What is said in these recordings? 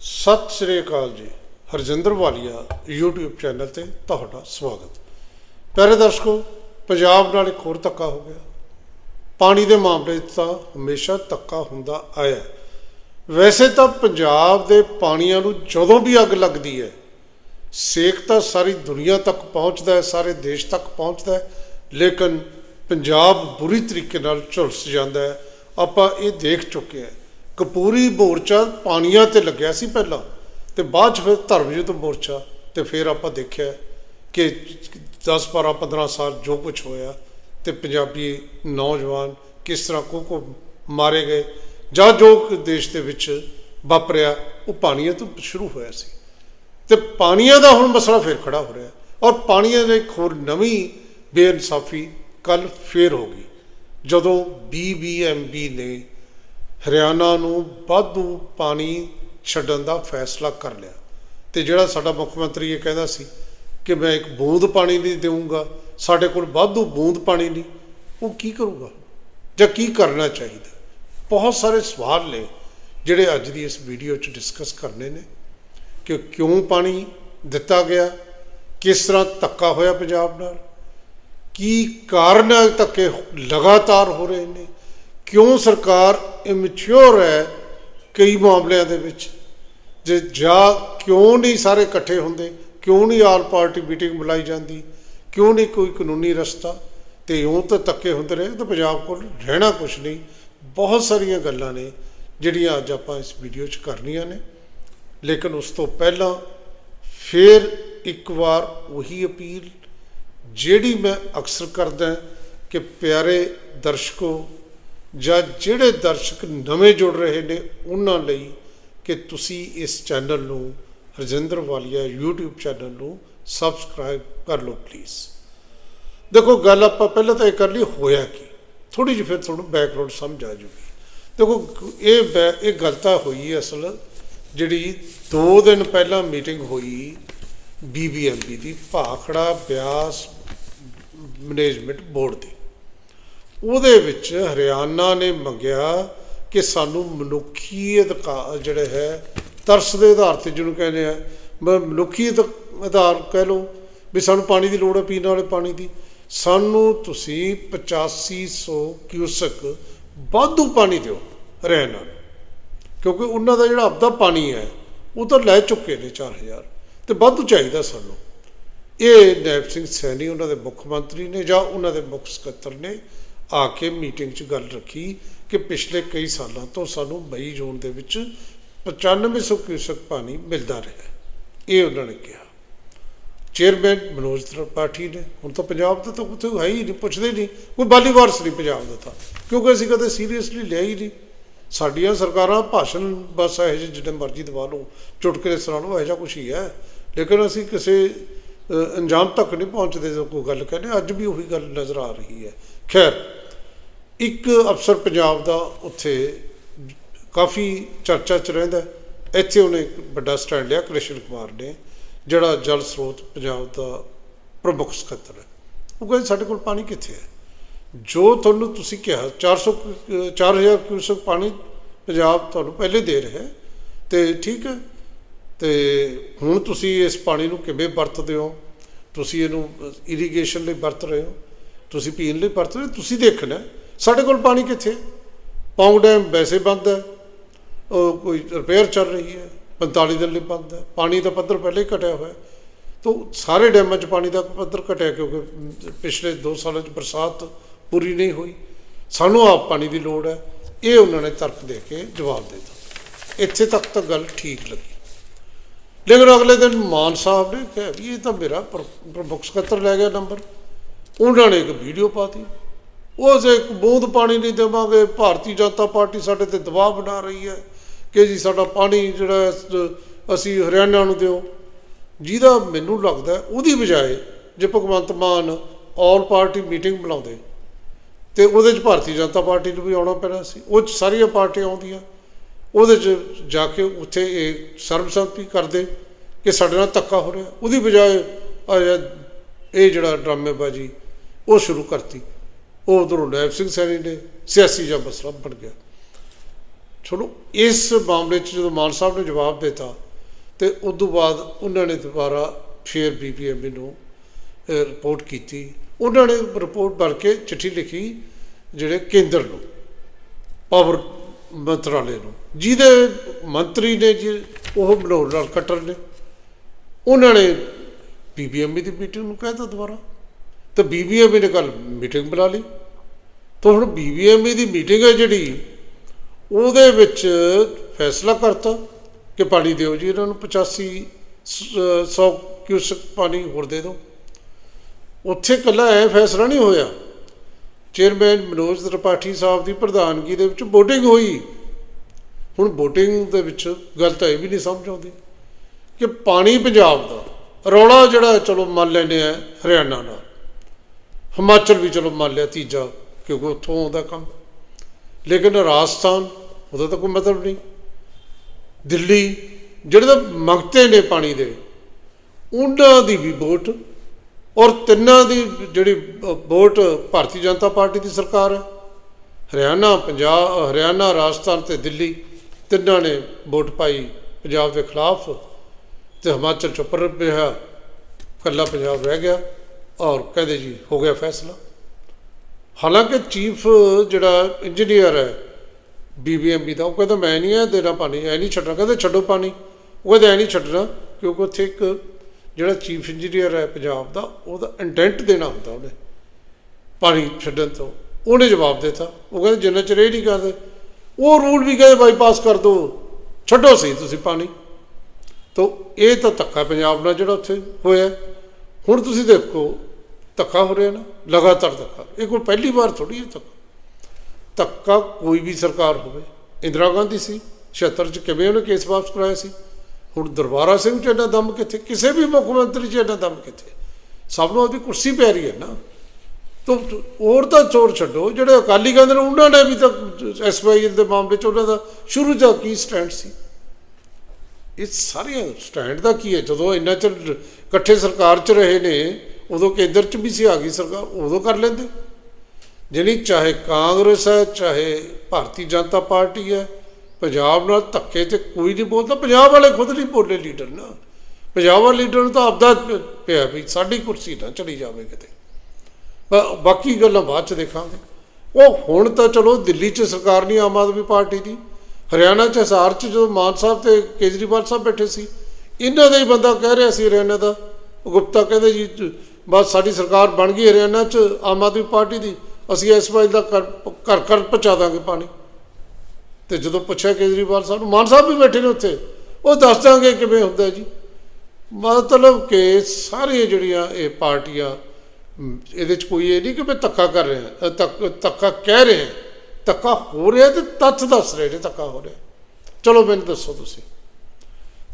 ਸਤਿ ਸ੍ਰੀ ਅਕਾਲ ਜੀ। Harjinder Walia, YouTube channel ਤੇ ਤੁਹਾਡਾ ਸਵਾਗਤ। ਪਿਆਰੇ ਦਰਸ਼ਕੋ, ਪੰਜਾਬ ਨਾਲ ਇੱਕ ਹੋਰ ਧੱਕਾ ਹੋ ਗਿਆ। ਪਾਣੀ ਦੇ ਮਾਮਲੇ 'ਚ ਤਾਂ ਹਮੇਸ਼ਾ ਧੱਕਾ ਹੁੰਦਾ ਆਇਆ ਵੈਸੇ ਤਾਂ ਪੰਜਾਬ ਦੇ ਪਾਣੀਆਂ ਨੂੰ ਜਦੋਂ ਵੀ ਅੱਗ ਲੱਗਦੀ ਹੈ, ਸੇਕ ਤਾਂ ਸਾਰੀ ਦੁਨੀਆ ਤੱਕ ਪਹੁੰਚਦਾ ਹੈ, ਸਾਰੇ ਦੇਸ਼ ਤੱਕ ਪਹੁੰਚਦਾ ਹੈ, ਲੇਕਿਨ ਪੰਜਾਬ ਬੁਰੀ ਤਰੀਕੇ ਨਾਲ ਝੁਲਸ ਜਾਂਦਾ ਹੈ। ਆਪਾਂ ਇਹ ਦੇਖ ਚੁੱਕੇ ਹਾਂ। ਕਪੂਰੀ ਮੋਰਚਾ ਪਾਣੀਆਂ ਤੇ ਲੱਗਿਆ ਸੀ ਪਹਿਲਾਂ, ਤੇ ਬਾਅਦ ਚ ਫਿਰ ਧਰਮਯੁੱਧ ਮੋਰਚਾ, ਤੇ ਫਿਰ ਆਪਾਂ ਦੇਖਿਆ ਕਿ 10 12 15 ਸਾਲ ਜੋ ਕੁਝ ਹੋਇਆ, ਤੇ ਪੰਜਾਬੀ ਨੌਜਵਾਨ ਕਿਸ ਤਰ੍ਹਾਂ ਕੋ ਕੋ ਮਾਰੇ ਗਏ, ਜਾਂ ਜੋ ਦੇਸ਼ ਦੇ ਵਿੱਚ ਵਾਪਰਿਆ, ਉਹ ਪਾਣੀਆਂ ਤੋਂ ਸ਼ੁਰੂ ਹੋਇਆ ਸੀ। ਤੇ ਪਾਣੀਆਂ ਦਾ ਹੁਣ ਮਸਲਾ ਫੇਰ ਖੜਾ ਹੋ ਰਿਹਾ, ਔਰ ਪਾਣੀਆਂ ਦੇ ਇੱਕ ਹੋਰ ਨਵੀਂ ਬੇਇਨਸਾਫੀ ਕੱਲ ਫੇਰ ਹੋ ਗਈ, ਜਦੋਂ ਬੀਬੀਐਮਬੀ ਨੇ ਹਰਿਆਣਾ ਨੂੰ ਵਾਧੂ ਪਾਣੀ ਛੱਡਣ ਦਾ ਫੈਸਲਾ ਕਰ ਲਿਆ। ਤੇ ਜਿਹੜਾ ਸਾਡਾ ਮੁੱਖ ਮੰਤਰੀ ਇਹ ਕਹਿੰਦਾ ਸੀ ਕਿ ਮੈਂ ਇੱਕ ਬੂੰਦ ਪਾਣੀ ਨਹੀਂ ਦੇਵਾਂਗਾ ਸਾਡੇ ਕੋਲ ਵਾਧੂ ਬੂੰਦ ਪਾਣੀ ਨਹੀਂ, ਉਹ ਕੀ ਕਰੂਗਾ? ਜਾਂ ਕੀ ਕਰਨਾ ਚਾਹੀਦਾ? ਬਹੁਤ ਸਾਰੇ ਸਵਾਲ ਨੇ ਜਿਹੜੇ ਅੱਜ ਦੀ ਇਸ ਵੀਡੀਓ 'ਚ ਡਿਸਕਸ ਕਰਨੇ ਨੇ ਕਿ ਕਿਉਂ ਪਾਣੀ ਦਿੱਤਾ ਗਿਆ, ਕਿਸ ਤਰ੍ਹਾਂ ਧੱਕਾ ਹੋਇਆ ਪੰਜਾਬ ਨਾਲ, ਕੀ ਕਾਰਨ ਧੱਕੇ ਲਗਾਤਾਰ ਹੋ ਰਹੇ ਨੇ ਕਿਉਂ ਸਰਕਾਰ ਇਮੈਚੁਰ ਹੈ ਕਈ ਮਾਮਲਿਆਂ ਦੇ ਵਿੱਚ? ਜੇ ਜਾਂ ਕਿਉਂ ਨਹੀਂ ਸਾਰੇ ਇਕੱਠੇ ਹੁੰਦੇ? ਕਿਉਂ ਨਹੀਂ ਆਲ ਪਾਰਟੀ ਮੀਟਿੰਗ ਬੁਲਾਈ ਜਾਂਦੀ? ਕਿਉਂ ਨਹੀਂ ਕੋਈ ਕਾਨੂੰਨੀ ਰਸਤਾ? ਤੇ ਇਉਂ ਤਾਂ ਧੱਕੇ ਹੁੰਦੇ ਰਹੇ ਤਾਂ ਪੰਜਾਬ ਕੋਲ ਰਹਿਣਾ ਕੁਝ ਨਹੀਂ। ਬਹੁਤ ਸਾਰੀਆਂ ਗੱਲਾਂ ਨੇ ਜਿਹੜੀਆਂ ਅੱਜ ਆਪਾਂ ਇਸ ਵੀਡੀਓ 'ਚ ਕਰਨੀਆਂ ਨੇ। ਲੇਕਿਨ ਉਸ ਤੋਂ ਪਹਿਲਾਂ ਫਿਰ ਇੱਕ ਵਾਰ ਉਹੀ ਅਪੀਲ ਜਿਹੜੀ ਮੈਂ ਅਕਸਰ ਕਰਦਾ ਕਿ ਪਿਆਰੇ ਦਰਸ਼ਕੋ ਜਾਂ ਜਿਹੜੇ ਦਰਸ਼ਕ ਨਵੇਂ ਜੁੜ ਰਹੇ ਨੇ, ਉਹਨਾਂ ਲਈ ਕਿ ਤੁਸੀਂ ਇਸ ਚੈਨਲ ਨੂੰ, ਹਰਜਿੰਦਰ ਵਾਲੀਆ YouTube ਚੈਨਲ ਨੂੰ ਸਬਸਕ੍ਰਾਈਬ ਕਰ ਲਓ ਪਲੀਜ਼ ਦੇਖੋ, ਗੱਲ ਆਪਾਂ ਪਹਿਲਾਂ ਤਾਂ ਇਹ ਕਰ ਲਈ, ਹੋਇਆ ਕੀ? ਥੋੜੀ ਜਿਹੀ ਫਿਰ ਤੁਹਾਨੂੰ ਬੈਕਗ੍ਰਾਉਂਡ ਸਮਝ ਆ ਜੂਗੀ। ਦੇਖੋ, ਇਹ ਬੈ- ਇਹ ਗੱਲ ਤਾਂ ਹੋਈ ਅਸਲ, ਜਿਹੜੀ 2 ਦਿਨ ਪਹਿਲਾਂ ਮੀਟਿੰਗ ਹੋਈ ਬੀਬੀਐਮਬੀ ਦੀ, ਭਾਖੜਾ ਬਿਆਸ ਮੈਨੇਜਮੈਂਟ ਬੋਰਡ ਦੀ। ਉਹਦੇ ਵਿੱਚ ਹਰਿਆਣਾ ਨੇ ਮੰਗਿਆ ਕਿ ਸਾਨੂੰ ਮਨੁੱਖੀ ਅਧਿਕਾਰ ਜਿਹੜੇ ਹੈ, ਤਰਸ ਦੇ ਆਧਾਰ ਤੇ ਜਿਹਨੂੰ ਕਹਿੰਦੇ ਆ, ਮ- ਮਨੁੱਖੀ ਅਧ- ਆਧਾਰ ਕਹਿ ਲਓ, ਵੀ ਸਾਨੂੰ ਪਾਣੀ ਦੀ ਲੋੜ ਹੈ ਪੀਣ ਵਾਲੇ ਪਾਣੀ ਦੀ। ਸਾਨੂੰ ਤੁਸੀਂ 8500 ਕਿਊਸਕ ਵਾਧੂ ਪਾਣੀ ਦਿਓ ਹਰਿਆਣਾ ਨੂੰ ਕਿਉਂਕਿ ਉਹਨਾਂ ਦਾ ਜਿਹੜਾ ਆਪਦਾ ਪਾਣੀ ਹੈ, ਉਹ ਤਾਂ ਲੈ ਚੁੱਕੇ ਨੇ 4000 ਤੇ ਵਾਧੂ ਚਾਹੀਦਾ ਸਾਨੂੰ। ਇਹ ਨੈਬ ਸਿੰਘ ਸੈਣੀ ਉਹਨਾਂ ਦੇ ਮੁੱਖ ਮੰਤਰੀ ਨੇ ਜਾਂ ਉਹਨਾਂ ਦੇ ਮੁੱਖ ਸਕੱਤਰ ਨੇ ਆ ਕੇ ਮੀਟਿੰਗ 'ਚ ਗੱਲ ਰੱਖੀ ਕਿ ਪਿਛਲੇ ਕਈ ਸਾਲਾਂ ਤੋਂ ਸਾਨੂੰ ਮਈ ਜੂਨ ਦੇ ਵਿੱਚ 9500 ਕਿਊਸਕ ਪਾਣੀ ਮਿਲਦਾ ਰਿਹਾ ਇਹ ਉਹਨਾਂ ਨੇ ਕਿਹਾ। ਚੇਅਰਮੈਨ ਮਨੋਜ ਤ੍ਰਿਪਾਠੀ ਨੇ। ਹੁਣ ਤਾਂ ਪੰਜਾਬ ਦਾ ਤਾਂ ਕੁਝ ਹੈ ਹੀ ਨਹੀਂ, ਪੁੱਛਦੇ ਨਹੀਂ। ਕੋਈ ਬਾਲੀ ਵਾਰਸ ਨਹੀਂ ਪੰਜਾਬ ਦਾ ਤਾਂ। ਕਿਉਂਕਿ ਅਸੀਂ ਕਦੇ ਸੀਰੀਅਸਲੀ ਲਿਆ ਹੀ ਨਹੀਂ। ਸਾਡੀਆਂ ਸਰਕਾਰਾਂ ਭਾਸ਼ਣ ਬਸ ਇਹੋ ਜਿਹੇ ਜਿੰਨੇ ਮਰਜ਼ੀ ਦਵਾ ਲਓ, ਚੁਟਕਲੇ ਸੁਣਾ ਲਓ ਇਹੋ ਜਿਹਾ ਕੁਛ ਹੀ ਹੈ। ਲੇਕਿਨ ਅਸੀਂ ਕਿਸੇ ਅੰਜਾਮ ਤੱਕ ਨਹੀਂ ਪਹੁੰਚਦੇ ਜੋ ਕੋਈ ਗੱਲ ਕਹਿੰਦੇ, ਅੱਜ ਵੀ ਉਹੀ ਗੱਲ ਨਜ਼ਰ ਆ ਰਹੀ ਹੈ। ਖੈਰ ਇੱਕ ਅਫਸਰ ਪੰਜਾਬ ਦਾ ਉੱਥੇ ਕਾਫੀ ਚਰਚਾ 'ਚ ਰਹਿੰਦਾ ਇੱਥੇ ਉਹਨੇ ਵੱਡਾ ਸਟੈਂਡ ਲਿਆ, ਕ੍ਰਿਸ਼ਨ ਕੁਮਾਰ ਨੇ, ਜਿਹੜਾ ਜਲ ਸਰੋਤ ਪੰਜਾਬ ਦਾ ਪ੍ਰਮੁੱਖ ਸਕੱਤਰ ਹੈ। ਉਹ ਕਹਿੰਦੇ ਸਾਡੇ ਕੋਲ ਪਾਣੀ ਕਿੱਥੇ ਹੈ? ਜੋ ਤੁਹਾਨੂੰ ਤੁਸੀਂ ਕਿਹਾ 400 ਕੁ- 4000 ਕਿਊਸਕ ਪਾਣੀ ਪੰਜਾਬ ਤੁਹਾਨੂੰ ਪਹਿਲੇ ਦੇ ਰਿਹਾ ਹੈ। ਤੇ ਠੀਕ ਹੈ। ਤੇ ਹੁਣ ਤੁਸੀਂ ਇਸ ਪਾਣੀ ਨੂੰ ਕਿਵੇਂ ਵਰਤਦੇ ਹੋ? ਤੁਸੀਂ ਇਹਨੂੰ ਇਰੀਗੇਸ਼ਨ ਲਈ ਵਰਤ ਰਹੇ ਹੋ? ਤੁਸੀਂ ਪੀਣ ਲਈ ਵਰਤ ਰਹੇ ਹੋ? ਤੁਸੀਂ ਦੇਖਣਾ ਸਾਡੇ ਕੋਲ ਪਾਣੀ ਕਿੱਥੇ? ਹੈ? ਪੌਂਗ ਡੈਮ ਵੈਸੇ ਬੰਦ ਹੈ। ਉਹ ਕੋਈ ਰਿਪੇਅਰ ਚੱਲ ਰਹੀ ਹੈ। 45 ਦਿਨ ਲਈ ਬੰਦ ਹੈ। ਪਾਣੀ ਦਾ ਪੱਧਰ ਪਹਿਲੇ ਹੀ ਘਟਿਆ ਹੋਇਆ ਹੈ। ਤੋ ਸਾਰੇ ਡੈਮਾਂ 'ਚ ਪਾਣੀ ਦਾ ਪੱਧਰ ਘਟਿਆ ਕਿਉਂਕਿ ਪਿਛਲੇ 2 ਸਾਲਾਂ 'ਚ ਬਰਸਾਤ ਪੂਰੀ ਨਹੀਂ ਹੋਈ। ਸਾਨੂੰ ਆਪ ਪਾਣੀ ਦੀ ਲੋੜ ਹੈ। ਇਹ ਉਹਨਾਂ ਨੇ ਤਰਕ ਦੇ ਕੇ ਜਵਾਬ ਦੇ ਦਿੱਤਾ। ਇੱਥੇ ਤੱਕ ਤਾਂ ਗੱਲ ਠੀਕ ਲੱਗੀ। ਲੇਕਿਨ ਅਗਲੇ ਦਿਨ ਮਾਨ ਸਾਹਿਬ ਨੇ ਕਿਹਾ ਵੀ ਇਹ ਤਾਂ ਮੇਰਾ ਪ੍ਰ- ਪ੍ਰਮੁੱਖ ਸਕੱਤਰ ਲੈ ਗਿਆ ਨੰਬਰ। ਉਹਨਾਂ ਨੇ ਇੱਕ ਵੀਡੀਓ ਪਾਤੀ ਉਹ ਜੇ ਇੱਕ ਬੂੰਦ ਪਾਣੀ ਨਹੀਂ ਦੇਵਾਂਗੇ, ਭਾਰਤੀ ਜਨਤਾ ਪਾਰਟੀ ਸਾਡੇ ਤੇ ਦਬਾਅ ਬਣਾ ਰਹੀ ਹੈ ਕਿ ਜੀ ਸਾਡਾ ਪਾਣੀ ਜਿਹੜਾ ਅਸੀਂ ਹਰਿਆਣਾ ਨੂੰ ਦਿਓ। ਜਿਹਦਾ ਮੈਨੂੰ ਲੱਗਦਾ ਉਹਦੀ ਬਜਾਏ ਜੇ Bhagwant Mann all party meeting ਬੁਲਾਉਂਦੇ ਤੇ ਉਹਦੇ 'ਚ ਭਾਰਤੀ ਜਨਤਾ ਪਾਰਟੀ ਨੂੰ ਵੀ ਆਉਣਾ ਪੈਣਾ ਸੀ। ਉਹ 'ਚ ਸਾਰੀਆਂ ਪਾਰਟੀਆਂ ਆਉਂਦੀਆਂ। ਉਹਦੇ 'ਚ ਜਾ ਕੇ ਉੱਥੇ ਇਹ ਸਰਬਸੰਮਤੀ ਕਰਦੇ ਕਿ ਸਾਡੇ ਨਾਲ ਧੱਕਾ ਹੋ ਰਿਹਾ। ਉਹਦੀ ਬਜਾਏ ਆਹ ਇਹ ਜਿਹੜਾ ਡਰਾਮੇਬਾਜ਼ੀ, ਉਹ ਸ਼ੁਰੂ ਕਰਤੀ। ਉਹ ਉਧਰੋਂ ਨੈਬ ਸਿੰਘ ਸੈਣੀ ਨੇ ਸਿਆਸੀ ਜਾਂ ਮਸਲਾ ਬਣ ਗਿਆ। ਚਲੋ, ਇਸ ਮਾਮਲੇ 'ਚ ਜਦੋਂ ਮਾਨ ਸਾਹਿਬ ਨੇ ਜਵਾਬ ਦਿੱਤਾ ਤੇ ਉਸ ਤੋਂ ਬਾਅਦ ਉਹਨਾਂ ਨੇ ਦੁਬਾਰਾ ਫੇਰ ਬੀਬੀਐਮਬੀ ਨੂੰ ਰਿਪੋਰਟ ਕੀਤੀ। ਉਹਨਾਂ ਨੇ ਰਿਪੋਰਟ ਭਰ ਕੇ ਚਿੱਠੀ ਲਿਖੀ ਜਿਹੜੇ ਕੇਂਦਰ ਨੂੰ ਪਾਵਰ ਮੰਤਰਾਲੇ ਨੂੰ। ਜਿਹਦੇ ਮੰਤਰੀ ਨੇ ਜੀ, ਉਹ ਬਣਾਉਣ ਨਾਲ ਕੱਟਰ ਨੇ। ਉਹਨਾਂ ਨੇ ਬੀਬੀਐਮਬੀ ਦੀ ਮੀਟਿੰਗ ਨੂੰ ਕਹਿਤਾ ਦੁਬਾਰਾ। ਤੇ ਬੀਬੀਐਮਬੀ ਨੇ ਕੱਲ ਮੀਟਿੰਗ ਬੁਲਾ ਲਈ। ਤਾਂ ਹੁਣ ਬੀਬੀਐਮਬੀ ਦੀ ਮੀਟਿੰਗ ਹੈ ਜਿਹੜੀ, ਉਹਦੇ ਵਿੱਚ ਫੈਸਲਾ ਕਰਤਾ ਕਿ ਪਾਣੀ ਦਿਓ ਜੀ, ਇਹਨਾਂ ਨੂੰ 85 100 ਕਿਊਸਕ ਪਾਣੀ ਹੋਰ ਦੇ ਦਿਓ। ਉੱਥੇ ਕੱਲਾ ਇਹ ਫੈਸਲਾ ਨਹੀਂ ਹੋਇਆ। ਚੇਅਰਮੈਨ ਮਨੋਜ ਤ੍ਰਿਪਾਠੀ ਸਾਹਿਬ ਦੀ ਪ੍ਰਧਾਨਗੀ ਦੇ ਵਿੱਚ VOTING ਹੋਈ। ਹੁਣ VOTING ਦੇ ਵਿੱਚ ਗੱਲ ਤਾਂ ਇਹ ਵੀ ਨਹੀਂ ਸਮਝ ਆਉਂਦੀ ਕਿ ਪਾਣੀ ਪੰਜਾਬ ਦਾ ਰੌਲਾ ਜਿਹੜਾ, ਚਲੋ ਮੰਨ ਲੈਂਦੇ ਆ ਹਰਿਆਣਾ ਨਾਲ, ਹਿਮਾਚਲ ਵੀ ਚਲੋ ਮੰਨ ਲਿਆ ਤੀਜਾ। ਕਿਉਂਕਿ ਉੱਥੋਂ ਆਉਂਦਾ ਕੰਮ। ਲੇਕਿਨ ਰਾਜਸਥਾਨ, ਉਹਦਾ ਤਾਂ ਕੋਈ ਮਤਲਬ ਨਹੀਂ। ਦਿੱਲੀ, ਜਿਹੜੇ ਤਾਂ ਮੰਗਤੇ ਨੇ ਪਾਣੀ ਦੇ, ਉਹਨਾਂ ਦੀ ਵੀ ਵੋਟ ਔਰ ਤਿੰਨਾਂ ਦੀ ਜਿਹੜੀ ਵੋਟ ਭਾਰਤੀ ਜਨਤਾ ਪਾਰਟੀ ਦੀ ਸਰਕਾਰ ਹੈ। ਹਰਿਆਣਾ, ਪੰਜਾਬ, ਹਰਿਆਣਾ, ਰਾਜਸਥਾਨ ਤੇ ਦਿੱਲੀ ਤਿੰਨਾਂ ਨੇ ਵੋਟ ਪਾਈ ਪੰਜਾਬ ਦੇ ਖਿਲਾਫ ਤੇ ਹਿਮਾਚਲ ਚੁੱਪ ਰਿਹਾ ਕੱਲਾ ਪੰਜਾਬ ਰਹਿ ਗਿਆ ਔਰ ਕਹਿੰਦੇ ਜੀ ਹੋ ਗਿਆ ਫੈਸਲਾ। ਹਾਲਾਂਕਿ ਚੀਫ ਜਿਹੜਾ ਇੰਜੀਨੀਅਰ ਹੈ ਬੀਬੀਐਮਬੀ ਦਾ, ਉਹ ਕਹਿੰਦਾ ਮੈਂ ਨਹੀਂ ਇਹ ਦੇਣਾ ਪਾਣੀ ਐ ਨਹੀਂ ਛੱਡਣਾ। ਕਹਿੰਦੇ ਛੱਡੋ ਪਾਣੀ। ਉਹ ਕਹਿੰਦਾ ਐ ਨਹੀਂ ਛੱਡਣਾ, ਕਿਉਂਕਿ ਉੱਥੇ ਇੱਕ ਜਿਹੜਾ ਚੀਫ ਇੰਜੀਨੀਅਰ ਹੈ ਪੰਜਾਬ ਦਾ, ਉਹਦਾ ਇੰਟੈਂਟ ਦੇਣਾ ਹੁੰਦਾ ਉਹਨੇ, ਪਾਣੀ ਛੱਡਣ ਤੋਂ। ਉਹਨੇ ਜਵਾਬ ਦਿੱਤਾ। ਉਹ ਕਹਿੰਦੇ, ਜਿੰਨਾ ਚਿਰ ਇਹ ਨਹੀਂ ਕਰਦੇ, ਉਹ ਰੂਲ ਵੀ ਕਹਿੰਦੇ ਬਾਈਪਾਸ ਕਰ ਦਿਓ ਛੱਡੋ ਸਹੀ ਤੁਸੀਂ ਪਾਣੀ। ਤਾਂ ਇਹ ਤਾਂ ਧੱਕਾ ਪੰਜਾਬ ਨਾਲ ਜਿਹੜਾ ਉੱਥੇ ਹੋਇਆ। ਹੁਣ ਤੁਸੀਂ ਦੇਖੋ ਧੱਕਾ ਹੋ ਰਿਹਾ ਨਾ, ਲਗਾਤਾਰ ਧੱਕਾ। ਇਹ ਕੋਈ ਪਹਿਲੀ ਵਾਰ ਥੋੜੀ ਹੈ ਧੱਕਾ। ਧੱਕਾ ਕੋਈ ਵੀ ਸਰਕਾਰ ਹੋਵੇ। ਇੰਦਰਾ ਗਾਂਧੀ ਸੀ 76 ਚ ਕਿਵੇਂ ਉਹਨੇ ਕੇਸ ਵਾਪਸ ਕਰਾਇਆ ਸੀ? ਹੁਣ ਦਰਬਾਰਾ ਸਿੰਘ ਚ ਇੰਨਾ ਦਮ ਕਿੱਥੇ? ਕਿਸੇ ਵੀ ਮੁੱਖ ਮੰਤਰੀ ਚ ਇੰਨਾ ਦਮ ਕਿੱਥੇ? ਸਭ ਨੂੰ ਉਹਦੀ ਕੁਰਸੀ ਪੈ ਰਹੀ ਹੈ ਨਾ। ਤੋ ਹੋਰ ਤਾਂ ਚੋਰ ਛੱਡੋ, ਜਿਹੜੇ ਅਕਾਲੀ ਕਹਿੰਦੇ ਨੇ, ਉਹਨਾਂ ਨੇ ਵੀ ਤਾਂ ਐਸਵਾਈ ਦੇ ਮਾਮਲੇ ਚ ਉਹਨਾਂ ਦਾ ਸ਼ੁਰੂ ਤੋਂ ਕੀ ਸਟੈਂਡ ਸੀ? ਇਹ ਸਾਰੀਆਂ ਸਟੈਂਡ ਦਾ ਕੀ ਹੈ? ਜਦੋਂ ਇੰਨਾ ਚਿਰ ਇਕੱਠੇ ਸਰਕਾਰ 'ਚ ਰਹੇ ਨੇ ਉਦੋਂ ਕੇਂਦਰ 'ਚ ਵੀ ਸੀ, ਆ ਗਈ ਸਰਕਾਰ, ਉਦੋਂ ਕਰ ਲੈਂਦੇ। ਜਿਹੜੀ ਚਾਹੇ ਕਾਂਗਰਸ ਹੈ, ਚਾਹੇ ਭਾਰਤੀ ਜਨਤਾ ਪਾਰਟੀ ਹੈ, ਪੰਜਾਬ ਨਾਲ ਧੱਕੇ ਤੇ ਕੋਈ ਨਹੀਂ ਬੋਲਦਾ। ਪੰਜਾਬ ਵਾਲੇ ਖੁਦ ਨਹੀਂ ਬੋਲੇ ਲੀਡਰ ਨਾ। ਪੰਜਾਬ ਵਾਲੇ ਲੀਡਰ ਨੂੰ ਤਾਂ ਆਪਦਾ ਪਿਆ ਵੀ ਸਾਡੀ ਕੁਰਸੀ ਨਾ ਚਲੀ ਜਾਵੇ ਕਿਤੇ। ਬਾ- ਬਾਕੀ ਗੱਲਾਂ ਬਾਅਦ ਚ ਦੇਖਾਂਗੇ। ਉਹ ਹੁਣ ਤਾਂ ਚਲੋ ਦਿੱਲੀ 'ਚ ਸਰਕਾਰ ਨਹੀਂ, ਆਮ ਆਦਮੀ ਪਾਰਟੀ ਦੀ। ਹਰਿਆਣਾ 'ਚ ਹਿਸਾਰ 'ਚ ਜਦੋਂ ਮਾਨ ਸਾਹਿਬ ਤੇ ਕੇਜਰੀਵਾਲ ਸਾਹਿਬ ਬੈਠੇ ਸੀ, ਇਹਨਾਂ ਦਾ ਹੀ ਬੰਦਾ ਕਹਿ ਰਿਹਾ ਸੀ ਹਰਿਆਣਾ ਦਾ। ਗੁਪਤਾ ਕਹਿੰਦੇ ਜੀ ਬਸ ਸਾਡੀ ਸਰਕਾਰ ਬਣ ਗਈ ਹਰਿਆਣਾ 'ਚ ਆਮ ਆਦਮੀ ਪਾਰਟੀ ਦੀ। ਅਸੀਂ ਇਸ ਵਾਰ ਦਾ ਘਰ ਘਰ ਘਰ ਪਹੁੰਚਾ ਦਾਂਗੇ ਪਾਣੀ। ਤੇ ਜਦੋਂ ਪੁੱਛਿਆ ਕੇਜਰੀਵਾਲ ਸਾਹਿਬ ਨੂੰ ਮਾਨ ਸਾਹਿਬ ਵੀ ਬੈਠੇ ਨੇ ਉੱਥੇ। ਉਹ ਦੱਸ ਦਾਂਗੇ ਕਿਵੇਂ ਹੁੰਦਾ ਜੀ। ਮਤਲਬ ਕਿ ਸਾਰੀਆਂ ਜਿਹੜੀਆਂ ਇਹ ਪਾਰਟੀਆਂ ਇਹਦੇ ਚ ਕੋਈ ਇਹ ਨਹੀਂ ਕਿ ਮੈਂ ਧੱਕਾ ਕਰ ਰਿਹਾ ਅ, ਧੱਕਾ ਕਹਿ ਰਿਹਾ। ਧੱਕਾ ਹੋ ਰਿਹਾ ਤੇ ਤੱਥ ਦੱਸ ਰਹੇ ਨੇ ਧੱਕਾ ਹੋ ਰਿਹਾ। ਚਲੋ ਮੈਨੂੰ ਦੱਸੋ ਤੁਸੀਂ।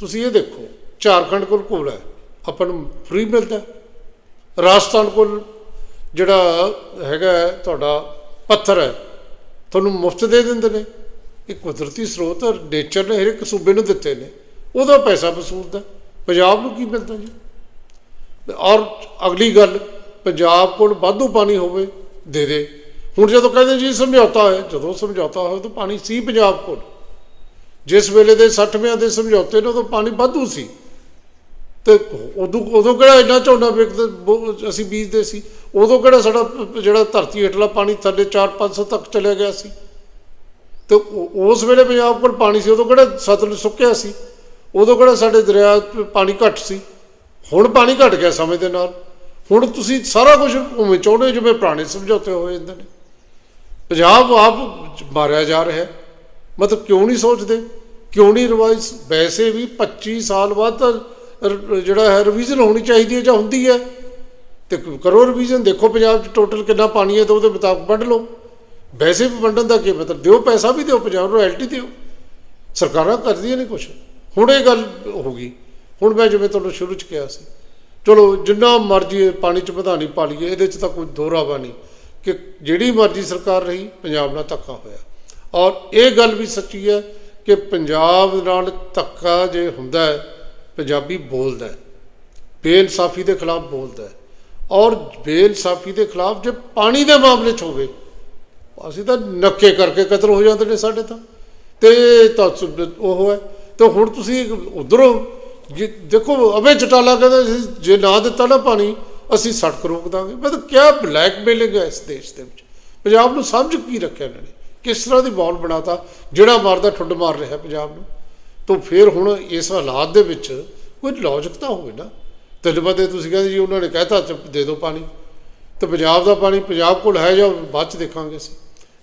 ਤੁਸੀਂ ਇਹ ਦੇਖੋ ਝਾਰਖੰਡ ਕੋਲ ਕੋਲ ਹੈ। ਆਪਾਂ ਨੂੰ ਫ੍ਰੀ ਮਿਲਦਾ ਰਾਜਸਥਾਨ ਕੋਲ ਜਿਹੜਾ ਹੈਗਾ ਤੁਹਾਡਾ ਪੱਥਰ ਹੈ, ਤੁਹਾਨੂੰ ਮੁਫਤ ਦੇ ਦਿੰਦੇ ਨੇ। ਇਹ ਕੁਦਰਤੀ ਸਰੋਤ ਨੇਚਰ ਨੇ ਹਰ ਇੱਕ ਸੂਬੇ ਨੂੰ ਦਿੱਤੇ ਨੇ। ਉਹਦਾ ਪੈਸਾ ਵਸੂਲਦਾ ਪੰਜਾਬ ਨੂੰ ਕੀ ਮਿਲਦਾ ਜੀ? ਔਰ ਅਗਲੀ ਗੱਲ, ਪੰਜਾਬ ਕੋਲ ਵਾਧੂ ਪਾਣੀ ਹੋਵੇ, ਦੇ ਦੇ। ਹੁਣ ਜਦੋਂ ਕਹਿੰਦੇ ਜੀ ਸਮਝੌਤਾ ਹੈ, ਜਦੋਂ ਸਮਝੌਤਾ ਹੋਇਆ ਤਾਂ ਪਾਣੀ ਸੀ ਪੰਜਾਬ ਕੋਲ। ਜਿਸ ਵੇਲੇ ਦੇ 60ਵਿਆਂ ਦੇ ਸਮਝੌਤੇ ਨੇ, ਉਦੋਂ ਪਾਣੀ ਵਾਧੂ ਸੀ। ਤੇ ਉਦੋਂ ਉਦੋਂ ਕਿਹੜਾ ਇੰਨਾ ਝੋਨਾ ਵਿਕਦਾ ਬਹੁ- ਅਸੀਂ ਬੀਜਦੇ ਸੀ। ਉਦੋਂ ਕਿਹੜਾ ਸਾਡਾ ਜਿਹੜਾ ਧਰਤੀ ਹੇਠਲਾ ਪਾਣੀ ਥੱਲੇ 4-500 ਤੱਕ ਚਲਿਆ ਗਿਆ ਸੀ। ਤੇ ਉਸ ਵੇਲੇ ਪੰਜਾਬ ਕੋਲ ਪਾਣੀ ਸੀ, ਉਦੋਂ ਕਿਹੜਾ ਸਤਲੁਜ ਸੁੱਕਿਆ ਸੀ। ਉਦੋਂ ਕਿਹੜਾ ਸਾਡੇ ਦਰਿਆ 'ਚ ਪਾਣੀ ਘੱਟ ਸੀ। ਹੁਣ ਪਾਣੀ ਘਟ ਗਿਆ ਸਮੇਂ ਦੇ ਨਾਲ। ਹੁਣ ਤੁਸੀਂ ਸਾਰਾ ਕੁਝ ਉਵੇਂ ਚਾਹੁੰਦੇ ਹੋ ਜਿਵੇਂ ਪੁਰਾਣੇ ਸਮਝੌਤੇ ਹੋਏ ਜਾਂਦੇ ਨੇ। ਪੰਜਾਬ ਆਪ ਮਾਰਿਆ ਜਾ ਰਿਹਾ ਹੈ। ਮਤਲਬ ਕਿਉਂ ਨਹੀਂ ਸੋਚਦੇ? ਕਿਉਂ ਨਹੀਂ ਰਿਵਾਈਜ਼ ਵੈਸੇ ਵੀ 25 ਸਾਲ ਬਾਅਦ ਤਾਂ ਜਿਹੜਾ ਹੈ ਰਿਵੀਜ਼ਨ ਹੋਣੀ ਚਾਹੀਦੀ ਹੈ ਜਾਂ ਹੁੰਦੀ ਹੈ? ਤੇ ਕਰੋ ਰਿਵੀਜ਼ਨ ਦੇਖੋ ਪੰਜਾਬ 'ਚ ਟੋਟਲ ਕਿੰਨਾ ਪਾਣੀ ਹੈ ਤਾਂ ਉਹਦੇ ਮੁਤਾਬਕ ਵੰਡ ਲਓ। ਵੈਸੇ ਵੀ ਵੰਡਣ ਦਾ ਕੀ ਮਤਲਬ? ਦਿਓ ਪੈਸਾ ਵੀ ਦਿਓ, ਪੰਜਾਬ ਨੂੰ ਰਾਇਲਟੀ ਦਿਓ। ਸਰਕਾਰਾਂ ਕਰਦੀਆਂ ਨਹੀਂ ਕੁਛ। ਹੁਣ ਇਹ ਗੱਲ ਹੋ ਗਈ। ਹੁਣ ਮੈਂ ਜਿਵੇਂ ਤੁਹਾਨੂੰ ਸ਼ੁਰੂ 'ਚ ਕਿਹਾ ਸੀ। ਚਲੋ, ਜਿੰਨਾ ਮਰਜ਼ੀ ਪਾਣੀ 'ਚ ਵਧਾਣੀ ਪਾ ਲਈਏ, ਇਹਦੇ 'ਚ ਤਾਂ ਕੋਈ ਦੋਰਾਵਾ ਨਹੀਂ ਕਿ ਜਿਹੜੀ ਮਰਜ਼ੀ ਸਰਕਾਰ ਰਹੀ, ਪੰਜਾਬ ਨਾਲ ਧੱਕਾ ਹੋਇਆ। ਔਰ ਇਹ ਗੱਲ ਵੀ ਸੱਚੀ ਹੈ ਕਿ ਪੰਜਾਬ ਨਾਲ ਧੱਕਾ ਜੇ ਹੁੰਦਾ ਹੈ ਪੰਜਾਬੀ ਬੋਲਦਾ ਹੈ। ਬੇਇਨਸਾਫੀ ਦੇ ਖਿਲਾਫ ਬੋਲਦਾ ਹੈ। ਔਰ ਬੇਇਨਸਾਫੀ ਦੇ ਖਿਲਾਫ ਜੇ ਪਾਣੀ ਦੇ ਮਾਮਲੇ 'ਚ ਹੋਵੇ, ਅਸੀਂ ਤਾਂ ਨੱਕੇ ਕਰਕੇ ਕਤਲ ਹੋ ਜਾਂਦੇ ਨੇ ਸਾਡੇ ਤਾਂ। ਤੇ ਉਹ ਹੈ। ਤੇ ਹੁਣ ਤੁਸੀਂ ਉਧਰੋਂ ਦੇਖੋ ਅਵੇ ਚਟਾਲਾ ਕਹਿੰਦਾ ਜੇ ਨਾ ਦਿੱਤਾ ਨਾ ਪਾਣੀ, ਅਸੀਂ ਸੜਕ ਰੋਕ ਦਾਂਗੇ। ਮਤਲਬ ਕਿਆ ਬਲੈਕਮੇਲਿੰਗ ਹੈ ਇਸ ਦੇਸ਼ ਦੇ ਵਿੱਚ। ਪੰਜਾਬ ਨੂੰ ਸਮਝ ਕੀ ਰੱਖਿਆ ਇਹਨਾਂ ਨੇ? ਕਿਸ ਤਰ੍ਹਾਂ ਦੀ ਬੌਲ ਬਣਾਤਾ, ਜਿਹੜਾ ਮਾਰਦਾ, ਠੁੱਡ ਮਾਰ ਰਿਹਾ ਪੰਜਾਬ ਨੂੰ? ਤਾਂ ਫਿਰ ਹੁਣ ਇਸ ਹਾਲਾਤ ਦੇ ਵਿੱਚ ਕੋਈ ਲੌਜਿਕ ਤਾਂ ਹੋਵੇ ਨਾ। ਤਿੰਨ ਬੰਦੇ ਤੁਸੀਂ ਕਹਿੰਦੇ ਜੀ ਉਹਨਾਂ ਨੇ ਕਹਿਤਾ ਚ- ਦੇ ਦਿਓ ਪਾਣੀ। ਤੇ ਪੰਜਾਬ ਦਾ ਪਾਣੀ ਪੰਜਾਬ ਕੋਲ ਹੈ ਜਾਂ ਬਾਅਦ ਚ ਦੇਖਾਂਗੇ ਅਸੀਂ।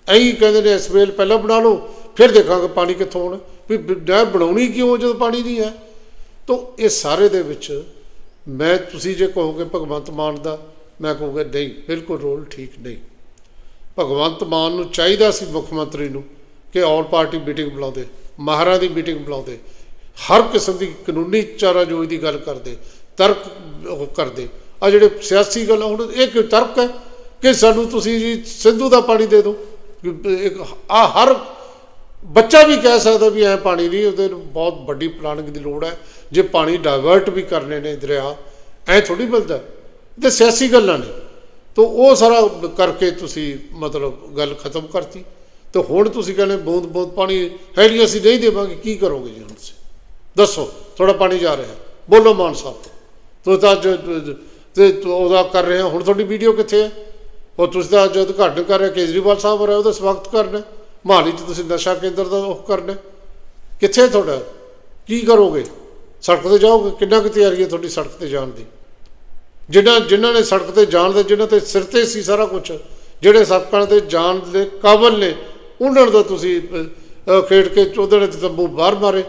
ਐਂ ਕਹਿੰਦੇ ਨੇ ਐਸਵੇਲ ਪਹਿਲਾਂ ਬਣਾ ਲਓ, ਫਿਰ ਦੇਖਾਂਗੇ ਪਾਣੀ ਕਿੱਥੋਂ ਆਉਣਾ। ਵੀ ਬ- ਬਣਾਉਣੀ ਕਿਉਂ ਜਦੋਂ ਪਾਣੀ ਨਹੀਂ ਹੈ? ਤਾਂ ਇਹ ਸਾਰੇ ਦੇ ਵਿੱਚ ਮੈਂ, ਤੁਸੀਂ ਜੇ ਕਹੋਗੇ ਭਗਵੰਤ ਮਾਨ ਦਾ, ਮੈਂ ਕਹੂੰਗਾ, ਨਹੀਂ, ਬਿਲਕੁਲ ਰੋਲ ਠੀਕ ਨਹੀਂ। ਭਗਵੰਤ ਮਾਨ ਨੂੰ ਚਾਹੀਦਾ ਸੀ ਮੁੱਖ ਮੰਤਰੀ ਨੂੰ ਕਿ ਆਲ ਪਾਰਟੀ ਮੀਟਿੰਗ ਬੁਲਾਉਂਦੇ। ਮਾਹਰਾਂ ਦੀ ਮੀਟਿੰਗ ਬੁਲਾਉਂਦੇ। ਹਰ ਕਿਸਮ ਦੀ ਕਾਨੂੰਨੀ ਚਾਰਾਜੋਈ ਦੀ ਗੱਲ ਕਰਦੇ, ਤਰਕ ਕਰਦੇ। ਆ ਜਿਹੜੇ ਸਿਆਸੀ ਗੱਲਾਂ ਹੁਣ ਇਹ ਕਿ ਤਰਕ ਹੈ ਕਿ ਸਾਨੂੰ ਤੁਸੀਂ ਜੀ ਸਿੰਧੂ ਦਾ ਪਾਣੀ ਦੇ ਦਿਓ? ਆ ਹਰ ਬੱਚਾ ਵੀ ਕਹਿ ਸਕਦਾ ਵੀ ਐ ਪਾਣੀ ਨਹੀਂ, ਉਹਦੇ ਨੂੰ ਬਹੁਤ ਵੱਡੀ ਪਲਾਨਿੰਗ ਦੀ ਲੋੜ ਹੈ। ਜੇ ਪਾਣੀ ਡਾਇਵਰਟ ਵੀ ਕਰਨੇ ਨੇ ਦਰਿਆ, ਐ ਥੋੜੀ ਮਿਲਦਾ। ਤੇ ਸਿਆਸੀ ਗੱਲਾਂ ਨੇ। ਤਾਂ ਉਹ ਸਾਰਾ ਕਰਕੇ ਤੁਸੀਂ ਮਤਲਬ ਗੱਲ ਖਤਮ ਕਰਤੀ। ਤੇ ਹੁਣ ਤੁਸੀਂ ਕਹਿੰਦੇ ਬੂੰਦ ਬੂੰਦ ਪਾਣੀ ਹੈ ਨਹੀਂ, ਅਸੀਂ ਨਹੀਂ ਦੇਵਾਂਗੇ, ਕੀ ਕਰੋਗੇ ਜੀ ਹੁਣ ਤੁਸੀਂ? ਦੱਸੋ ਥੋੜਾ ਪਾਣੀ ਜਾ ਰਿਹਾ। ਬੋਲੋ ਮਾਨ ਸਾਹਿਬ ਤੁਸੀਂ ਤਾਂ ਅੱਜ, ਤੇ ਉਹਦਾ ਕਰ ਰਹੇ ਹੋ। ਹੁਣ ਤੁਹਾਡੀ ਵੀਡੀਓ ਕਿੱਥੇ ਹੈ? ਉਹ ਤੁਸੀਂ ਤਾਂ ਜਦ ਉਦਘਾਟਨ ਕਰ ਰਹੇ ਕੇਜਰੀਵਾਲ ਸਾਹਿਬ ਹੋ ਰਿਹਾ ਉਹਦਾ ਸਵਾਗਤ ਕਰਨਾ ਮਹਾਲੀ 'ਚ ਤੁਸੀਂ ਨਸ਼ਾ ਕੇਂਦਰ ਦਾ ਉਹ ਕਰਨਾ ਕਿੱਥੇ ਤੁਹਾਡਾ? ਕੀ ਕਰੋਗੇ? ਸੜਕ ਤੇ ਜਾਓਗੇ? ਕਿੰਨਾ ਕੁ ਤਿਆਰੀ ਹੈ ਤੁਹਾਡੀ ਸੜਕ ਤੇ ਜਾਣ ਦੀ? ਜਿਨ੍ਹਾਂ ਜਿਨ੍ਹਾਂ ਨੇ ਸੜਕ ਤੇ ਜਾਣ ਦੇ, ਜਿਨ੍ਹਾਂ ਤੇ ਸਿਰ ਤੇ ਸੀ ਸਾਰਾ ਕੁਝ ਜਿਹੜੇ ਸੜਕਾਂ ਤੇ ਜਾਣ ਦੇ ਕਾਬਲ ਨੇ ਉਹਨਾਂ ਦਾ ਤੁਸੀਂ ਖੇਡ ਕੇ ਉਹਦੇ ਨੇ ਤੰਬੂ ਬਾਹਰ ਮਾਰੇ।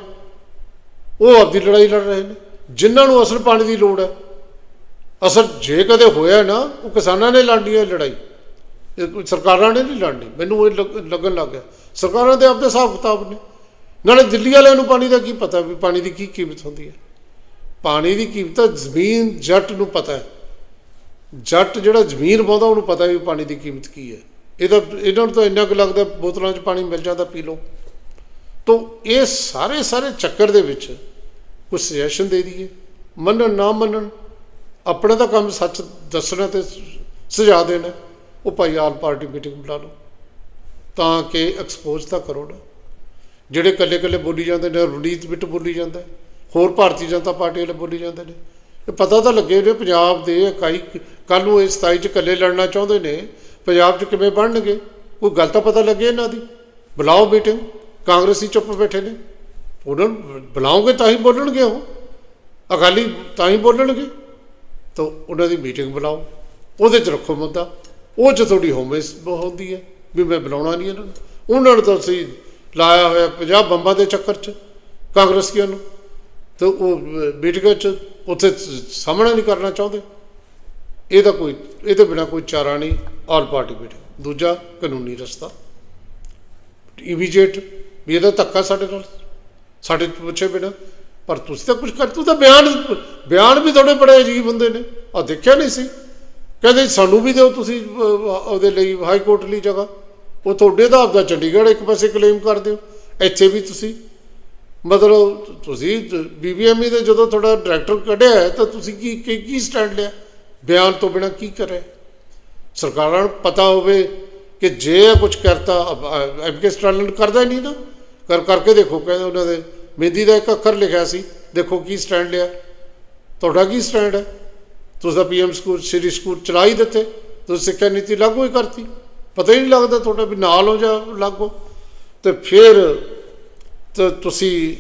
ਉਹ ਆਪਦੀ ਲੜਾਈ ਲੜ ਰਹੇ ਨੇ। ਜਿਨ੍ਹਾਂ ਨੂੰ ਅਸਲ ਪਾਣੀ ਦੀ ਲੋੜ ਹੈ। ਅਸਲ ਜੇ ਕਦੇ ਹੋਇਆ ਨਾ, ਉਹ ਕਿਸਾਨਾਂ ਨੇ ਲੜਨੀ ਹੈ ਲੜਾਈ। ਸਰਕਾਰਾਂ ਨੇ ਨਹੀਂ ਲੜਨੀ। ਮੈਨੂੰ ਇਹ ਲੱਗ- ਲੱਗਣ ਲੱਗ ਗਿਆ। ਸਰਕਾਰਾਂ ਦੇ ਆਪਦੇ ਹਿਸਾਬ ਕਿਤਾਬ ਨੇ। ਨਾਲੇ ਦਿੱਲੀ ਵਾਲਿਆਂ ਨੂੰ ਪਾਣੀ ਦਾ ਕੀ ਪਤਾ ਵੀ ਪਾਣੀ ਦੀ ਕੀ ਕੀਮਤ ਹੁੰਦੀ ਹੈ। ਪਾਣੀ ਦੀ ਕੀਮਤ ਜ਼ਮੀਨ, ਜੱਟ ਨੂੰ ਪਤਾ ਹੈ। ਜੱਟ ਜਿਹੜਾ ਜ਼ਮੀਨ ਪਾਉਂਦਾ ਉਹਨੂੰ ਪਤਾ ਵੀ ਪਾਣੀ ਦੀ ਕੀਮਤ ਕੀ ਹੈ। ਇਹ ਤਾਂ, ਇਹਨਾਂ ਨੂੰ ਤਾਂ ਇੰਨਾ ਕੁ ਲੱਗਦਾ ਬੋਤਲਾਂ 'ਚ ਪਾਣੀ ਮਿਲ ਜਾਂਦਾ, ਪੀ ਲਓ। ਤੋ ਇਹ ਸਾਰੇ ਸਾਰੇ ਚੱਕਰ ਦੇ ਵਿੱਚ ਕੁਝ ਸੁਜੈਸ਼ਨ ਦੇ ਦਈਏ। ਮੰਨਣ, ਨਾ ਮੰਨਣ, ਆਪਣਾ ਤਾਂ ਕੰਮ ਸੱਚ ਦੱਸਣਾ ਤੇ ਸੁਝਾ ਦੇਣਾ। ਉਹ ਭਾਈ ਆਲ ਪਾਰਟੀ ਮੀਟਿੰਗ ਬੁਲਾ ਲਓ। ਤਾਂ ਕਿ ਐਕਸਪੋਜ਼ ਤਾਂ ਕਰੋ ਨਾ। ਜਿਹੜੇ ਕੱਲੇ ਕੱਲੇ ਬੋਲੀ ਜਾਂਦੇ ਨੇ, ਰਣਜੀਤ ਬਿੱਟ ਬੋਲੀ ਜਾਂਦਾ। ਹੋਰ ਭਾਰਤੀ ਜਨਤਾ ਪਾਰਟੀ ਵਾਲੇ ਬੋਲੀ ਜਾਂਦੇ ਨੇ। ਇਹ ਪਤਾ ਤਾਂ ਲੱਗੇ ਨੇ ਪੰਜਾਬ ਦੇ ਇਕਾਈ ਕੱਲ ਨੂੰ ਇਹ 27 ਚ ਇਕੱਲੇ ਲੜਨਾ ਚਾਹੁੰਦੇ ਨੇ। ਪੰਜਾਬ 'ਚ ਕਿਵੇਂ ਬਣਨਗੇ? ਕੋਈ ਗੱਲ ਤਾਂ ਪਤਾ ਲੱਗੇ ਇਹਨਾਂ ਦੀ। ਬੁਲਾਓ ਮੀਟਿੰਗ, ਕਾਂਗਰਸੀ ਚੁੱਪ ਬੈਠੇ ਨੇ। ਉਹਨਾਂ ਨੂੰ ਬੁਲਾਓਗੇ ਤਾਂ ਹੀ ਬੋਲਣਗੇ ਉਹ। ਅਕਾਲੀ ਤਾਂ ਹੀ ਬੋਲਣਗੇ। ਤਾਂ ਉਹਨਾਂ ਦੀ ਮੀਟਿੰਗ ਬੁਲਾਓ। ਉਹਦੇ 'ਚ ਰੱਖੋ ਮੁੱਦਾ। ਉਹ 'ਚ ਤੁਹਾਡੀ ਹੋਮੇਸ ਹੁੰਦੀ ਹੈ ਵੀ ਮੈਂ ਬੁਲਾਉਣਾ ਨਹੀਂ ਇਹਨਾਂ ਨੂੰ। ਉਹਨਾਂ ਨੂੰ ਤਾਂ ਅਸੀਂ ਲਾਇਆ ਹੋਇਆ 50 ਬੰਬਾਂ ਦੇ ਚੱਕਰ 'ਚ, ਕਾਂਗਰਸੀਆਂ ਨੂੰ। ਤੇ ਉਹ ਮੀਟਿੰਗ 'ਚ ਉੱਥੇ ਸਾਹਮਣਾ ਨਹੀਂ ਕਰਨਾ ਚਾਹੁੰਦੇ। ਇਹਦਾ ਕੋਈ ਇਹਦੇ ਬਿਨਾ ਕੋਈ ਚਾਰਾ ਨਹੀਂ। ਆਲ ਪਾਰਟੀ ਮੀਟਿੰਗ ਦੂਜਾ ਕਾਨੂੰਨੀ ਰਸਤਾ। ਇਮੀਡੀਏਟ ਵੀ ਇਹਦਾ ਧੱਕਾ ਸਾਡੇ ਨਾਲ ਸਾਡੇ ਤੋਂ ਪੁੱਛੇ ਬਿਨਾ। ਪਰ ਤੁਸੀਂ ਤਾਂ ਕੁਝ ਕਰ, ਤੂੰ ਤਾਂ ਬਿਆਨ ਬਿਆਨ ਵੀ ਤੁਹਾਡੇ ਬੜੇ ਅਜੀਬ ਹੁੰਦੇ ਨੇ। ਆ ਦੇਖਿਆ ਨਹੀਂ ਸੀ। ਕਹਿੰਦੇ ਸਾਨੂੰ ਵੀ ਦਿਓ ਤੁਸੀਂ ਉਹਦੇ ਲਈ ਹਾਈ ਕੋਰਟ ਲਈ ਜਗ੍ਹਾ। ਉਹ ਤੁਹਾਡੇ ਦਾ ਆਪਦਾ ਚੰਡੀਗੜ੍ਹ ਇੱਕ ਪਾਸੇ ਕਲੇਮ ਕਰ ਦਿਓ। ਇੱਥੇ ਵੀ ਤੁਸੀਂ। ਮਤਲਬ ਤੁਸੀਂ ਬੀਬੀਐਮਈ ਦੇ ਜਦੋਂ ਤੁਹਾਡਾ ਡਾਇਰੈਕਟਰ ਕੱਢਿਆ ਤਾਂ ਤੁਸੀਂ ਕੀ ਕੀ ਸਟੈਂਡ ਲਿਆ? ਬਿਆਨ ਤੋਂ ਬਿਨਾ ਕੀ ਕਰਿਆ? ਸਰਕਾਰਾਂ ਨੂੰ ਪਤਾ ਹੋਵੇ ਕਿ ਜੇ ਇਹ ਕੁਝ ਕਰਤਾ ਐਮਕੇ ਸਟਾਲਿਨ ਕਰਦਾ ਹੀ ਨਹੀਂ ਨਾ। ਕਰ, ਕਰਕੇ ਦੇਖੋ, ਕਹਿੰਦੇ ਉਹਨਾਂ ਦੇ, ਮਹਿੰਦੀ ਦਾ ਇੱਕ ਅੱਖਰ ਲਿਖਿਆ ਸੀ, ਦੇਖੋ ਕੀ ਸਟੈਂਡ ਲਿਆ। ਤੁਹਾਡਾ ਕੀ ਸਟੈਂਡ ਹੈ? ਤੁਸੀਂ ਤਾਂ ਪੀਐਮ ਸਕੂਲ, ਸ਼੍ਰੀ ਸਕੂਲ ਚਲਾ ਹੀ ਦਿੱਤੇ, ਤੁਸੀਂ ਸਿੱਖਿਆ ਨੀਤੀ ਲਾਗੂ ਹੀ ਕਰਤੀ। ਪਤਾ ਹੀ ਨਹੀਂ ਲੱਗਦਾ ਤੁਹਾਡਾ ਵੀ ਨਾਲ ਹੋ ਜਾ ਲਾਗੂ। ਤੇ ਫਿਰ ਤੁਸੀਂ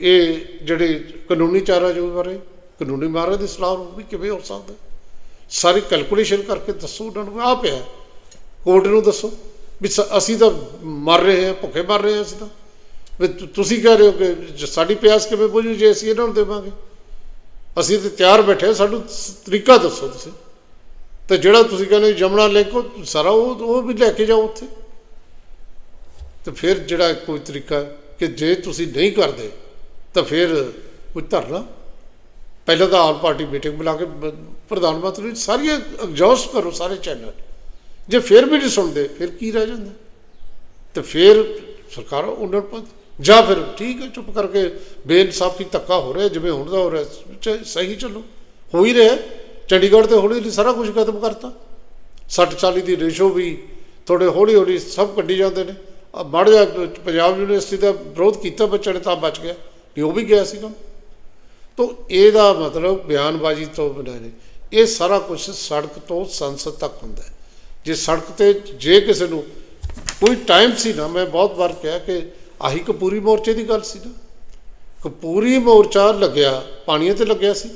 ਇਹ ਜਿਹੜੇ ਕਾਨੂੰਨੀ ਚਾਰਾ ਜੋ ਬਾਰੇ, ਕਾਨੂੰਨੀ ਮਾਰਾ ਦੀ ਸਲਾਹ ਨੂੰ ਵੀ ਕਿਵੇਂ ਹੋ ਸਕਦਾ? ਸਾਰੀ ਕੈਲਕੂਲੇਸ਼ਨ ਕਰਕੇ ਦੱਸੋ ਉਹਨਾਂ ਨੂੰ ਆ ਪਿਆ। ਕੋਰਟ ਨੂੰ ਦੱਸੋ ਵੀ ਸ- ਅਸੀਂ ਤਾਂ ਮਰ ਰਹੇ ਹਾਂ ਭੁੱਖੇ ਮਰ ਰਹੇ ਹਾਂ ਅਸੀਂ ਤਾਂ। ਵੀ ਤੁਸੀਂ ਕਹਿ ਰਹੇ ਹੋ ਕਿ ਸਾਡੀ ਪਿਆਸ ਕਿਵੇਂ ਬੁਝੂ ਜੇ ਅਸੀਂ ਇਹਨਾਂ ਨੂੰ ਦੇਵਾਂਗੇ? ਅਸੀਂ ਤੇ ਤਿਆਰ ਬੈਠੇ ਹਾਂ, ਸਾਨੂੰ ਤਰੀਕਾ ਦੱਸੋ ਤੁਸੀਂ। ਤੇ ਜਿਹੜਾ ਤੁਸੀਂ ਕਹਿੰਦੇ ਹੋ ਯਮੁਨਾ ਲਿੰਕ ਸਾਰਾ ਉਹ ਉਹ ਵੀ ਲੈ ਕੇ ਜਾਓ ਉੱਥੇ। ਤੇ ਫਿਰ ਜਿਹੜਾ ਕੋਈ ਤਰੀਕਾ ਕਿ ਜੇ ਤੁਸੀਂ ਨਹੀਂ ਕਰਦੇ ਤਾਂ ਫਿਰ ਕੋਈ ਧਰਨਾ ਪਹਿਲਾਂ ਤਾਂ ਆਲ ਪਾਰਟੀ ਮੀਟਿੰਗ ਬੁਲਾ ਕੇ ਪ੍ਰਧਾਨ ਮੰਤਰੀ ਨੂੰ ਸਾਰੀਆਂ ਐਗਜ਼ੌਸਟ ਕਰੋ, ਸਾਰੇ ਚੈਨਲ ਜੇ ਫਿਰ ਵੀ ਨਹੀਂ ਸੁਣਦੇ, ਫਿਰ ਕੀ ਰਹਿ ਜਾਂਦਾ? ਤੇ ਫਿਰ ਸਰਕਾਰ ਉਹਨਾਂ ਪਰ ਜਾਂ ਫਿਰ ਠੀਕ ਹੈ, ਚੁੱਪ ਕਰਕੇ ਬੇਇਨਸਾਫੀ ਧੱਕਾ ਹੋ ਰਿਹਾ, ਜਿਵੇਂ ਹੁਣ ਦਾ ਹੋ ਰਿਹਾ ਸਹੀ ਚੱਲੋ। ਹੋ ਹੀ ਰਿਹਾ। ਚੰਡੀਗੜ੍ਹ ਤੇ ਹੌਲੀ ਹੌਲੀ ਸਾਰਾ ਕੁਝ ਖਤਮ ਕਰਤਾ। 60 40 ਦੀ ਰੇਸ਼ੋ ਵੀ ਥੋੜੇ ਹੌਲੀ ਹੌਲੀ ਸਭ ਕੱਢੀ ਜਾਂਦੇ ਨੇ। ਮਾੜਾ ਜਿਹਾ ਪੰਜਾਬ ਯੂਨੀਵਰਸਿਟੀ ਦਾ ਵਿਰੋਧ ਕੀਤਾ ਬੱਚਿਆਂ ਨੇ ਤਾਂ ਬਚ ਗਿਆ। ਨਹੀਂ ਉਹ ਵੀ ਗਿਆ ਸੀਗਾ ਤੋ ਇਹਦਾ ਮਤਲਬ ਬਿਆਨਬਾਜ਼ੀ ਤੋਂ ਬਿਨਾਂ ਨਹੀਂ। ਇਹ ਸਾਰਾ ਕੁਝ ਸੜਕ ਤੋਂ ਸੰਸਦ ਤੱਕ ਹੁੰਦਾ ਜੇ ਸੜਕ ਤੇ ਜੇ ਕਿਸੇ ਨੂੰ ਕੋਈ ਟਾਈਮ ਸੀ ਨਾ, ਮੈਂ ਬਹੁਤ ਵਾਰ ਕਿਹਾ ਕਿ ਆਹੀ ਕਪੂਰੀ ਮੋਰਚੇ ਦੀ ਗੱਲ ਸੀ ਨਾ। ਕਪੂਰੀ ਮੋਰਚਾ ਲੱਗਿਆ, ਪਾਣੀਆਂ ਤੇ ਲੱਗਿਆ ਸੀ।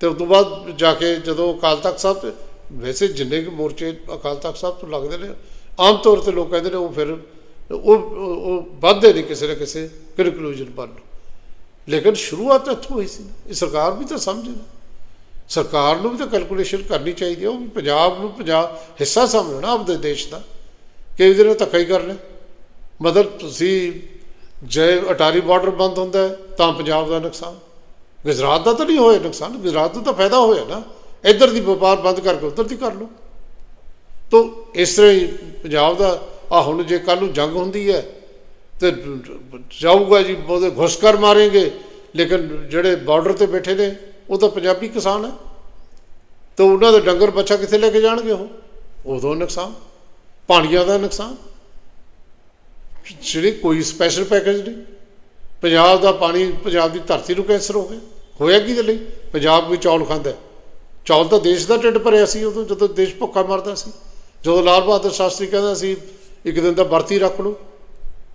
ਤੇ ਉਸ ਤੋਂ ਬਾਅਦ ਜਾ ਕੇ ਜਦੋਂ ਅਕਾਲ ਤਖਤ ਸਾਹਿਬ ਤੇ, ਵੈਸੇ ਜਿੰਨੇ ਕੁ ਮੋਰਚੇ ਅਕਾਲ ਤਖਤ ਸਾਹਿਬ ਤੋਂ ਲੱਗਦੇ ਨੇ, ਆਮ ਤੌਰ ਤੇ ਲੋਕ ਕਹਿੰਦੇ ਨੇ ਉਹ ਫਿਰ ਉਹ ਉਹ ਵੱਧਦੇ ਨੇ ਕਿਸੇ ਨਾ ਕਿਸੇ ਕਨਕਲੂਜਨ ਪਰ ਨੂੰ ਲੇਕਿਨ ਸ਼ੁਰੂਆਤ ਤਾਂ ਇੱਥੋਂ ਹੋਈ ਸੀ। ਇਹ ਸਰਕਾਰ ਵੀ ਤਾਂ ਸਮਝੇ ਨਾ ਸਰਕਾਰ ਨੂੰ ਵੀ ਤਾਂ ਕੈਲਕੂਲੇਸ਼ਨ ਕਰਨੀ ਚਾਹੀਦੀ ਹੈ ਉਹ ਵੀ ਪੰਜਾਬ ਨੂੰ ਪੰਜਾਬ ਹਿੱਸਾ ਸਮਝਣਾ ਆਪਦੇ ਦੇਸ਼ ਦਾ। ਕਿ ਇਹਦੇ ਨਾਲ ਧੱਕਾ ਹੀ ਕਰ ਲੈ ਮਤਲਬ ਤੁਸੀਂ ਜੇ ਅਟਾਰੀ ਬਾਰਡਰ ਬੰਦ ਹੁੰਦਾ ਤਾਂ ਪੰਜਾਬ ਦਾ ਨੁਕਸਾਨ। ਗੁਜਰਾਤ ਦਾ ਤਾਂ ਨਹੀਂ ਹੋਇਆ ਨੁਕਸਾਨ। ਗੁਜਰਾਤ ਨੂੰ ਤਾਂ ਫਾਇਦਾ ਹੋਇਆ ਨਾ। ਇੱਧਰ ਦੀ ਵਪਾਰ ਬੰਦ ਕਰਕੇ ਉੱਧਰ ਦੀ ਕਰ ਲਓ। ਤੋ ਇਸ ਤਰ੍ਹਾਂ ਹੀ ਪੰਜਾਬ ਦਾ ਆ ਹੁਣ ਜੇ ਕੱਲ ਨੂੰ ਜੰਗ ਹੁੰਦੀ ਹੈ ਤੇ ਜਾਊਗਾ ਜੀ, ਉਹਦੇ ਘੁਸਕਰ ਮਾਰੇਂਗੇ ਲੇਕਿਨ ਜਿਹੜੇ ਬਾਰਡਰ ਤੇ ਬੈਠੇ ਨੇ, ਉਹ ਤਾਂ ਪੰਜਾਬੀ ਕਿਸਾਨ ਹੈ। ਤਾਂ ਉਹਨਾਂ ਦੇ ਡੰਗਰ ਬੱਚਾ ਕਿੱਥੇ ਲੈ ਕੇ ਜਾਣਗੇ ਉਹ? ਉਦੋਂ ਨੁਕਸਾਨ, ਪਾਣੀਆਂ ਦਾ ਨੁਕਸਾਨ। ਜਿਹੜੀ ਕੋਈ ਸਪੈਸ਼ਲ ਪੈਕੇਜ ਨਹੀਂ। ਪੰਜਾਬ ਦਾ ਪਾਣੀ, ਪੰਜਾਬ ਦੀ ਧਰਤੀ ਨੂੰ ਕੈਂਸਰ ਹੋ ਗਿਆ। ਹੋਇਆ ਕਿਹਦੇ ਲਈ? ਪੰਜਾਬ ਵੀ ਚੌਲ ਖਾਂਦਾ ਚੌਲ ਤਾਂ ਦੇਸ਼ ਦਾ ਢਿੱਡ ਭਰਿਆ ਸੀ ਉਦੋਂ, ਜਦੋਂ ਦੇਸ਼ ਭੁੱਖਾ ਮਰਦਾ ਸੀ। ਜਦੋਂ ਲਾਲ ਬਹਾਦਰ ਸ਼ਾਸਤਰੀ ਕਹਿੰਦਾ ਸੀ, ਇੱਕ ਦਿਨ ਦਾ ਵਰਤੀ ਰੱਖ ਲਓ।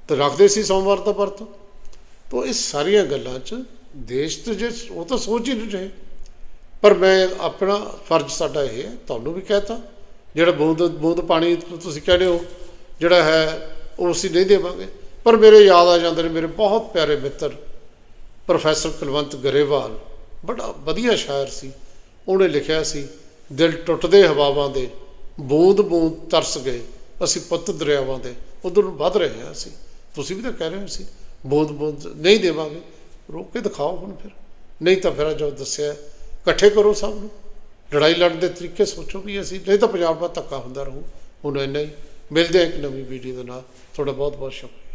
ਤੇ ਰੱਖਦੇ ਸੀ ਸੋਮਵਾਰ ਦਾ ਵਰਤ ਤੋਂ ਇਹ ਸਾਰੀਆਂ ਗੱਲਾਂ 'ਚ ਦੇਸ਼ ਤੇ ਜੇ ਉਹ ਤਾਂ ਸੋਚ ਹੀ ਨਹੀਂ ਰਹੇ। ਪਰ ਮੈਂ ਆਪਣਾ ਫਰਜ਼ ਸਾਡਾ ਇਹ ਹੈ, ਤੁਹਾਨੂੰ ਵੀ ਕਹਤਾ, ਜਿਹੜਾ ਬੂੰਦ ਬੂੰਦ ਪਾਣੀ ਤੁਸੀਂ ਕਹਿੰਦੇ ਹੋ, ਜਿਹੜਾ ਹੈ, ਉਹ ਅਸੀਂ ਨਹੀਂ ਦੇਵਾਂਗੇ। ਪਰ ਮੇਰੇ ਯਾਦ ਆ ਜਾਂਦੇ ਨੇ, ਮੇਰੇ ਬਹੁਤ ਪਿਆਰੇ ਮਿੱਤਰ, ਪ੍ਰੋਫੈਸਰ ਕੁਲਵੰਤ ਗਰੇਵਾਲ, ਬੜਾ ਵਧੀਆ ਸ਼ਾਇਰ ਸੀ। ਉਹਨੇ ਲਿਖਿਆ ਸੀ, ਦਿਲ ਟੁੱਟਦੇ ਹਵਾਵਾਂ ਦੇ ਬੂੰਦ ਬੂੰਦ ਤਰਸ ਗਏ, ਅਸੀਂ ਪੁੱਤ ਦਰਿਆਵਾਂ ਦੇ। ਉਧਰ ਨੂੰ ਵੱਧ ਰਹੇ ਹਾਂ ਅਸੀਂ। ਤੁਸੀਂ ਵੀ ਤਾਂ ਕਹਿ ਰਹੇ ਹੋ ਸੀ, ਬੂੰਦ ਬੂੰਦ, ਨਹੀਂ ਦੇਵਾਂਗੇ। ਰੋਕ ਕੇ ਦਿਖਾਓ ਹੁਣ ਫਿਰ। ਨਹੀਂ ਤਾਂ ਫਿਰ ਜੋ ਦੱਸਿਆ, ਇਕੱਠੇ ਕਰੋ ਸਭ ਨੂੰ। ਲੜਾਈ ਲੜਨ ਦੇ ਤਰੀਕੇ ਸੋਚੋ ਵੀ ਅਸੀਂ। ਨਹੀਂ ਤਾਂ ਪੰਜਾਬ ਦਾ ਧੱਕਾ ਹੁੰਦਾ ਰਹੂ। ਹੁਣ ਇੰਨਾ ਹੀ। ਮਿਲਦੇ ਹਾਂ ਇੱਕ ਨਵੀਂ ਵੀਡੀਓ ਦੇ ਨਾਲ। ਤੁਹਾਡਾ ਬਹੁਤ ਬਹੁਤ ਸ਼ੁਕਰੀਆ।